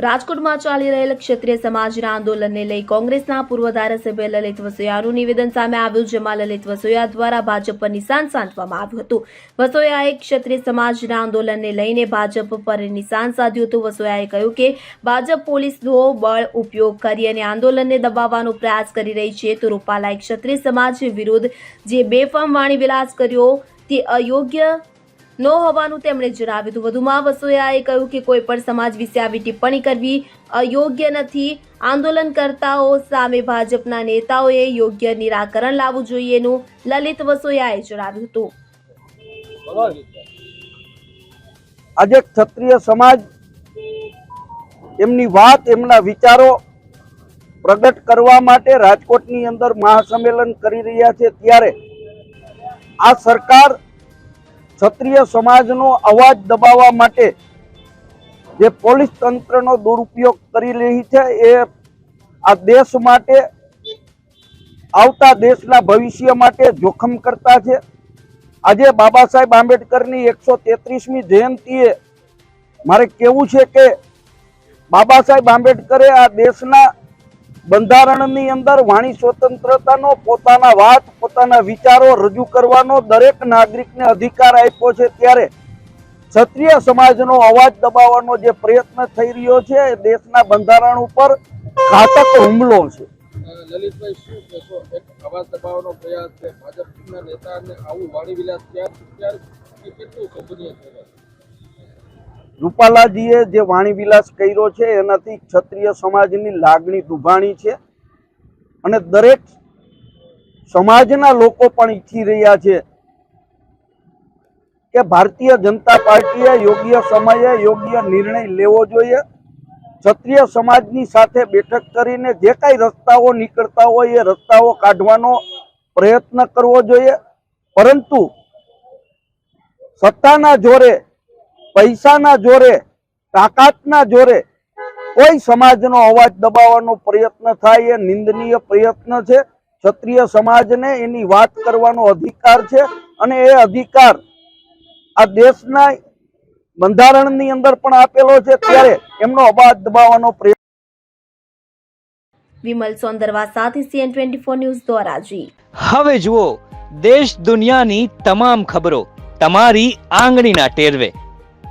રાજકોટમાં ચાલી રહેલ ક્ષત્રિય સમાજના આંદોલનને લઈ કોંગ્રેસના પૂર્વ ધારાસભ્ય લલિત વસોયાનું નિવેદન સામે આવ્યું, જેમાં લલિત વસોયા દ્વારા ભાજપ પર નિશાન સાધવામાં આવ્યું હતું. વસોયાએ ક્ષત્રિય સમાજના આંદોલનને લઈને ભાજપ પર નિશાન સાધ્યું હતું. વસોયાએ કહ્યું કે, ભાજપ પોલીસનો બળ ઉપયોગ કરી અને આંદોલનને દબાવવાનો પ્રયાસ કરી રહી છે. તો રૂપાલાએ ક્ષત્રિય સમાજ વિરુદ્ધ જે બેફામ વાણી વિલાસ કર્યો, તે અયોગ્ય ન હોવાનું તેમણે જણાવ્યું હતું. વધુમાં વસોયાએ કહ્યું કે કોઈ પણ સમાજ વિશે આવી ટિપ્પણી કરવી અયોગ્ય નથી. આંદોલનકર્તાઓ સામે ભાજપના નેતાઓએ યોગ્ય નિરાકરણ લાવવું જોઈએનું લલિત વસોયાએ જણાવ્યું હતું. આજે ક્ષત્રિય સમાજ એમની વાત, એમના વિચારો પ્રગટ કરવા માટે રાજકોટની અંદર મહાસંમેલન કરી રહ્યા છે. ત્યારે આ સરકાર ક્ષત્રિય સમાજનો અવાજ દબાવવા માટે જે પોલીસ તંત્રનો દુરુપયોગ કરી રહી છે, એ આ દેશ માટે, આવતા દેશના ભવિષ્ય માટે જોખમ કરતા છે. આજે બાબા સાહેબ આંબેડકરની એકસો તેત્રીસમી જયંતિએ મારે કેવું છે કે બાબા સાહેબ આંબેડકરે આ દેશના બંધારણની અંદર વાણી સ્વતંત્રતાનો પોતાના વાત, પોતાના વિચારો રજૂ કરવાનો દરેક નાગરિકને અધિકાર આપ્યો છે ત્યારે ક્ષત્રિય સમાજનો અવાજ દબાવવાનો જે પ્રયત્ન થઈ રહ્યો છે દેશના બંધારણ ઉપર ઘાતક હુમલો છે. ભાજપના નેતાને રૂપાલાજીએ જે વાણીવિલાસ કર્યો છે, એનાથી ક્ષત્રિય સમાજની લાગણી દુભાણી છે અને દરેક સમાજના લોકો પણ ઈચ્છી રહ્યા છે કે ભારતીય જનતા પાર્ટીએ યોગ્ય સમયે યોગ્ય નિર્ણય લેવો જોઈએ. ક્ષત્રિય સમાજની સાથે બેઠક કરીને જે કાંઈ રસ્તાઓ નીકળતા હોય એ રસ્તાઓ કાઢવાનો પ્રયત્ન કરવો જોઈએ. પરંતુ સત્તાના જોરે પૈસાના જોરે તાકાતના જોરે કોઈ સમાજનો અવાજ દબાવવાનો પ્રયત્ન થાય એ નિંદનીય પ્રયત્ન છે. ક્ષત્રિય સમાજને એની વાત કરવાનો અધિકાર છે અને એ અધિકાર આ દેશના બંધારણની અંદર પણ આપેલો છે. ત્યારે એમનો અવાજ દબાવવાનો પ્રયત્ન વિમલ સોંદરવા સાથે CN twenty four news Dhoraji. હવે જુઓ દેશ દુનિયાની તમામ ખબરો તમારી આંગળીના ટેરવે.